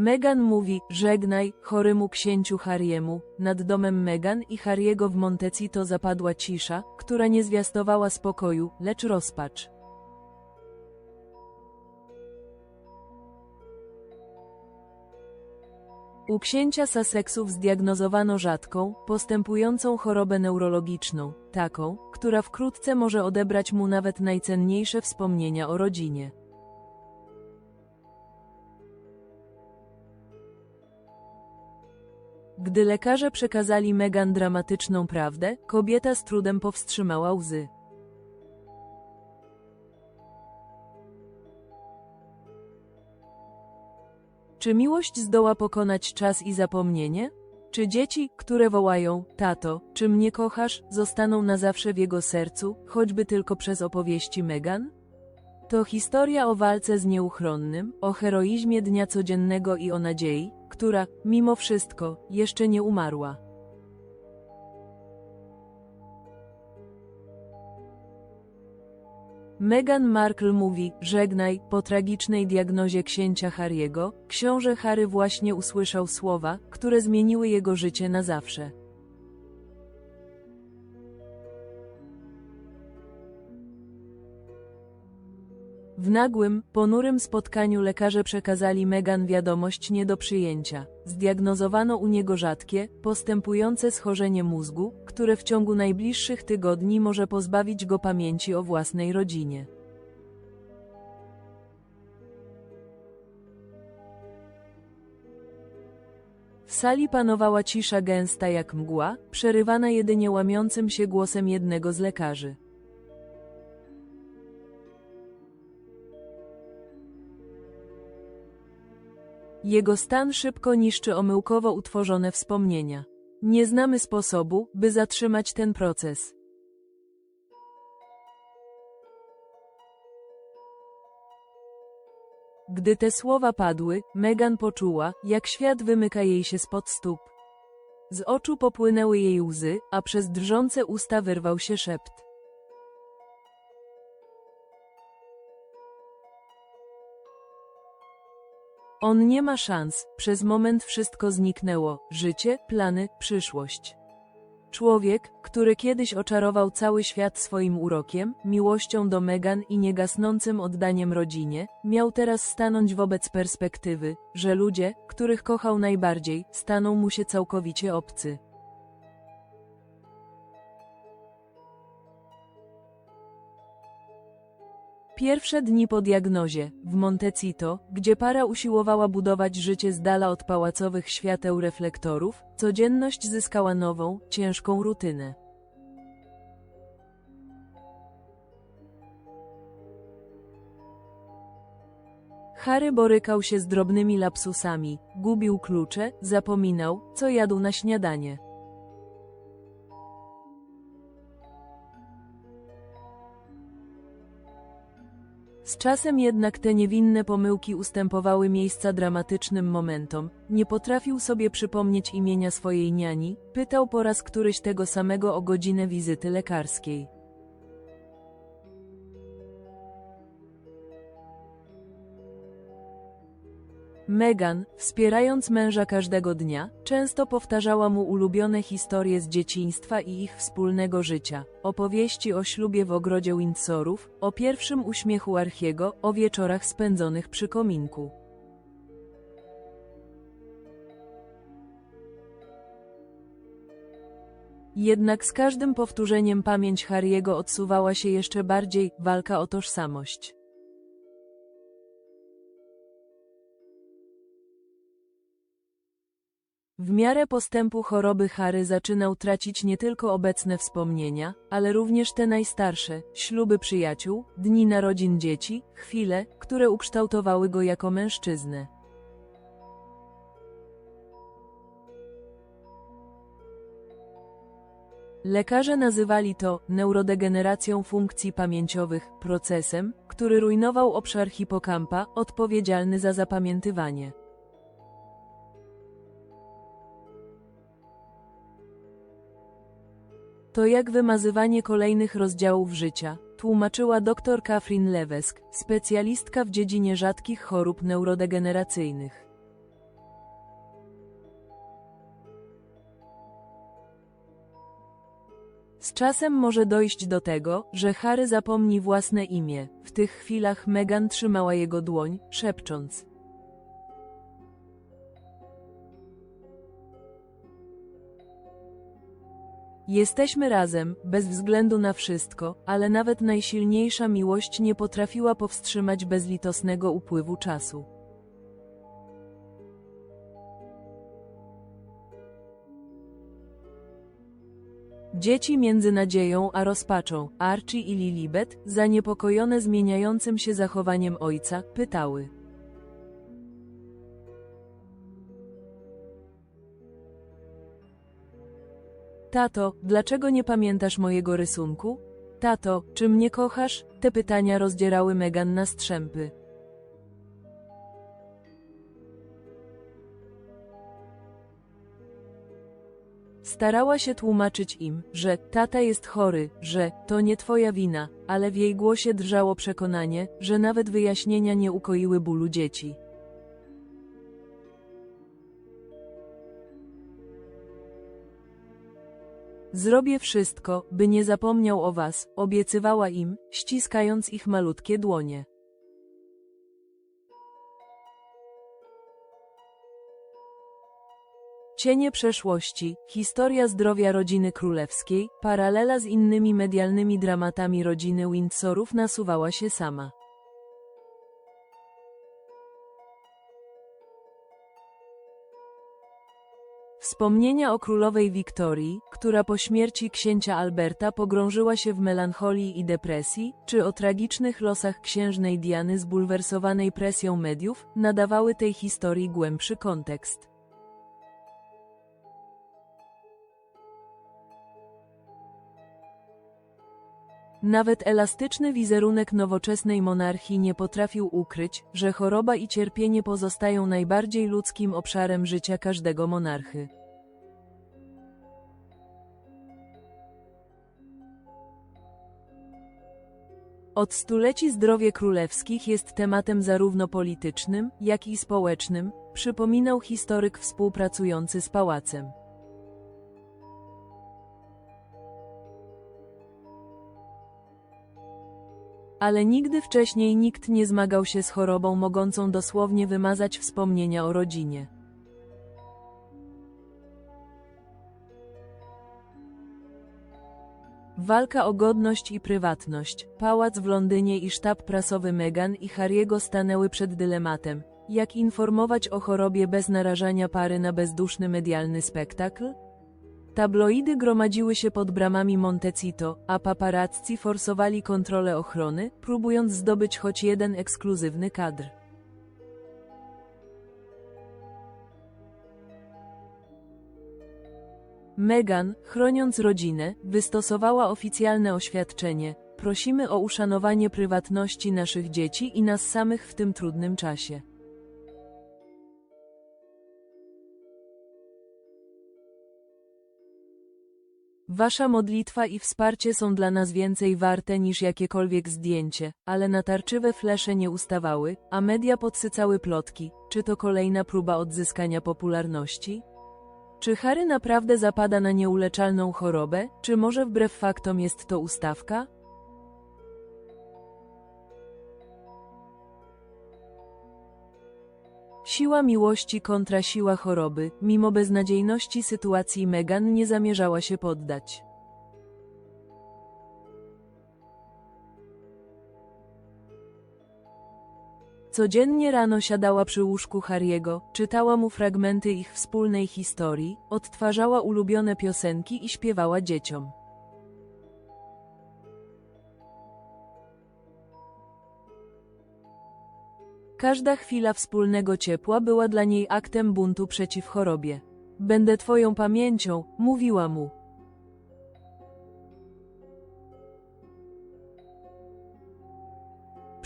Meghan mówi, żegnaj, choremu księciu Harry'emu. Nad domem Meghan i Harry'ego w Montecito zapadła cisza, która nie zwiastowała spokoju, lecz rozpacz. U księcia Sussexów zdiagnozowano rzadką, postępującą chorobę neurologiczną, taką, która wkrótce może odebrać mu nawet najcenniejsze wspomnienia o rodzinie. Gdy lekarze przekazali Meghan dramatyczną prawdę, kobieta z trudem powstrzymała łzy. Czy miłość zdoła pokonać czas i zapomnienie? Czy dzieci, które wołają, tato, czy mnie kochasz, zostaną na zawsze w jego sercu, choćby tylko przez opowieści Megan? To historia o walce z nieuchronnym, o heroizmie dnia codziennego i o nadziei, która, mimo wszystko, jeszcze nie umarła. Meghan Markle mówi, żegnaj, po tragicznej diagnozie księcia Harry'ego, książę Harry właśnie usłyszał słowa, które zmieniły jego życie na zawsze. W nagłym, ponurym spotkaniu lekarze przekazali Meghan wiadomość nie do przyjęcia. Zdiagnozowano u niego rzadkie, postępujące schorzenie mózgu, które w ciągu najbliższych tygodni może pozbawić go pamięci o własnej rodzinie. W sali panowała cisza gęsta jak mgła, przerywana jedynie łamiącym się głosem jednego z lekarzy. Jego stan szybko niszczy omyłkowo utworzone wspomnienia. Nie znamy sposobu, by zatrzymać ten proces. Gdy te słowa padły, Megan poczuła, jak świat wymyka jej się spod stóp. Z oczu popłynęły jej łzy, a przez drżące usta wyrwał się szept. On nie ma szans, przez moment wszystko zniknęło życie, plany, przyszłość. Człowiek, który kiedyś oczarował cały świat swoim urokiem, miłością do Megan i niegasnącym oddaniem rodzinie, miał teraz stanąć wobec perspektywy, że ludzie, których kochał najbardziej, staną mu się całkowicie obcy. Pierwsze dni po diagnozie, w Montecito, gdzie para usiłowała budować życie z dala od pałacowych świateł reflektorów, codzienność zyskała nową, ciężką rutynę. Harry borykał się z drobnymi lapsusami, gubił klucze, zapominał, co jadł na śniadanie. Z czasem jednak te niewinne pomyłki ustępowały miejsca dramatycznym momentom. Nie potrafił sobie przypomnieć imienia swojej niani, pytał po raz któryś tego samego o godzinę wizyty lekarskiej. Megan, wspierając męża każdego dnia, często powtarzała mu ulubione historie z dzieciństwa i ich wspólnego życia. Opowieści o ślubie w ogrodzie Windsorów, o pierwszym uśmiechu Archiego, o wieczorach spędzonych przy kominku. Jednak z każdym powtórzeniem pamięć Harry'ego odsuwała się jeszcze bardziej, walka o tożsamość. W miarę postępu choroby Harry zaczynał tracić nie tylko obecne wspomnienia, ale również te najstarsze, śluby przyjaciół, dni narodzin dzieci, chwile, które ukształtowały go jako mężczyznę. Lekarze nazywali to neurodegeneracją funkcji pamięciowych, procesem, który rujnował obszar hipokampa, odpowiedzialny za zapamiętywanie. To jak wymazywanie kolejnych rozdziałów życia, tłumaczyła dr Katrin Lewesk, specjalistka w dziedzinie rzadkich chorób neurodegeneracyjnych. Z czasem może dojść do tego, że Harry zapomni własne imię. W tych chwilach Megan trzymała jego dłoń, szepcząc. Jesteśmy razem, bez względu na wszystko, ale nawet najsilniejsza miłość nie potrafiła powstrzymać bezlitosnego upływu czasu. Dzieci między nadzieją a rozpaczą, Archie i Lilibet, zaniepokojone zmieniającym się zachowaniem ojca, pytały. Tato, dlaczego nie pamiętasz mojego rysunku? Tato, czy mnie kochasz? Te pytania rozdzierały Megan na strzępy. Starała się tłumaczyć im, że tata jest chory, że to nie twoja wina, ale w jej głosie drżało przekonanie, że nawet wyjaśnienia nie ukoiły bólu dzieci. Zrobię wszystko, by nie zapomniał o was, obiecywała im, ściskając ich malutkie dłonie. Cienie przeszłości, historia zdrowia rodziny królewskiej, paralela z innymi medialnymi dramatami rodziny Windsorów nasuwała się sama. Wspomnienia o królowej Wiktorii, która po śmierci księcia Alberta pogrążyła się w melancholii i depresji, czy o tragicznych losach księżnej Diany zbulwersowanej presją mediów, nadawały tej historii głębszy kontekst. Nawet elastyczny wizerunek nowoczesnej monarchii nie potrafił ukryć, że choroba i cierpienie pozostają najbardziej ludzkim obszarem życia każdego monarchy. Od stuleci zdrowie królewskich jest tematem zarówno politycznym, jak i społecznym, przypominał historyk współpracujący z pałacem. Ale nigdy wcześniej nikt nie zmagał się z chorobą mogącą dosłownie wymazać wspomnienia o rodzinie. Walka o godność i prywatność, pałac w Londynie i sztab prasowy Meghan i Harry'ego stanęły przed dylematem, jak informować o chorobie bez narażania pary na bezduszny medialny spektakl? Tabloidy gromadziły się pod bramami Montecito, a paparazzi forsowali kontrolę ochrony, próbując zdobyć choć jeden ekskluzywny kadr. Meghan, chroniąc rodzinę, wystosowała oficjalne oświadczenie: Prosimy o uszanowanie prywatności naszych dzieci i nas samych w tym trudnym czasie. Wasza modlitwa i wsparcie są dla nas więcej warte niż jakiekolwiek zdjęcie, ale natarczywe flesze nie ustawały, a media podsycały plotki. Czy to kolejna próba odzyskania popularności? Czy Harry naprawdę zapada na nieuleczalną chorobę, czy może wbrew faktom jest to ustawka? Siła miłości kontra siła choroby, mimo beznadziejności sytuacji Meghan nie zamierzała się poddać. Codziennie rano siadała przy łóżku Harry'ego, czytała mu fragmenty ich wspólnej historii, odtwarzała ulubione piosenki i śpiewała dzieciom. Każda chwila wspólnego ciepła była dla niej aktem buntu przeciw chorobie. Będę twoją pamięcią, mówiła mu.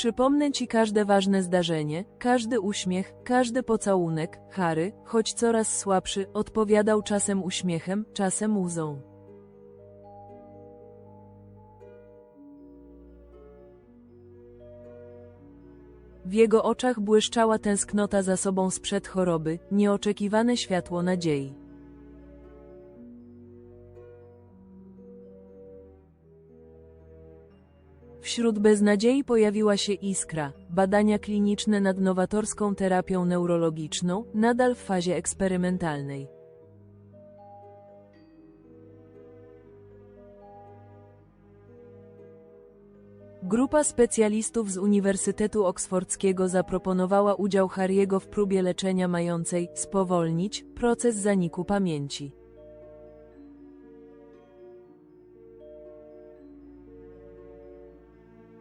Przypomnę ci każde ważne zdarzenie, każdy uśmiech, każdy pocałunek, Harry, choć coraz słabszy, odpowiadał czasem uśmiechem, czasem łzą. W jego oczach błyszczała tęsknota za sobą sprzed choroby, nieoczekiwane światło nadziei. Wśród beznadziei pojawiła się iskra. Badania kliniczne nad nowatorską terapią neurologiczną, nadal w fazie eksperymentalnej. Grupa specjalistów z Uniwersytetu Oksfordzkiego zaproponowała udział Harry'ego w próbie leczenia mającej spowolnić proces zaniku pamięci.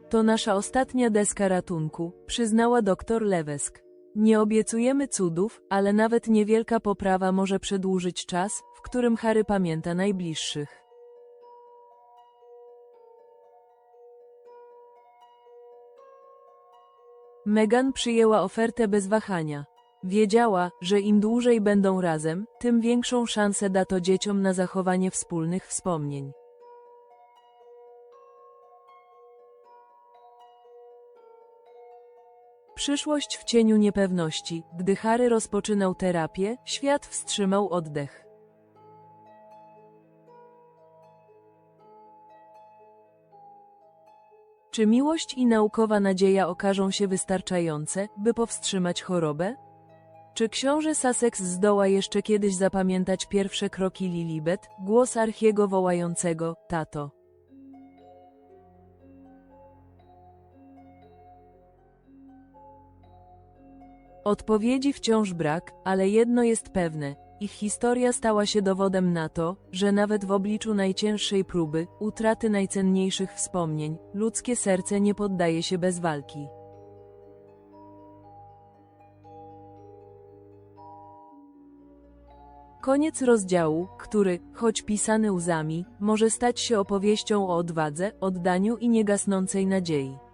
To nasza ostatnia deska ratunku, przyznała dr Lewesk. Nie obiecujemy cudów, ale nawet niewielka poprawa może przedłużyć czas, w którym Harry pamięta najbliższych. Megan przyjęła ofertę bez wahania. Wiedziała, że im dłużej będą razem, tym większą szansę da to dzieciom na zachowanie wspólnych wspomnień. Przyszłość w cieniu niepewności. Gdy Harry rozpoczynał terapię, świat wstrzymał oddech. Czy miłość i naukowa nadzieja okażą się wystarczające, by powstrzymać chorobę? Czy książę Sussex zdoła jeszcze kiedyś zapamiętać pierwsze kroki Lilibet, głos Archiego wołającego, tato? Odpowiedzi wciąż brak, ale jedno jest pewne. Ich historia stała się dowodem na to, że nawet w obliczu najcięższej próby, utraty najcenniejszych wspomnień, ludzkie serce nie poddaje się bez walki. Koniec rozdziału, który, choć pisany łzami, może stać się opowieścią o odwadze, oddaniu i niegasnącej nadziei.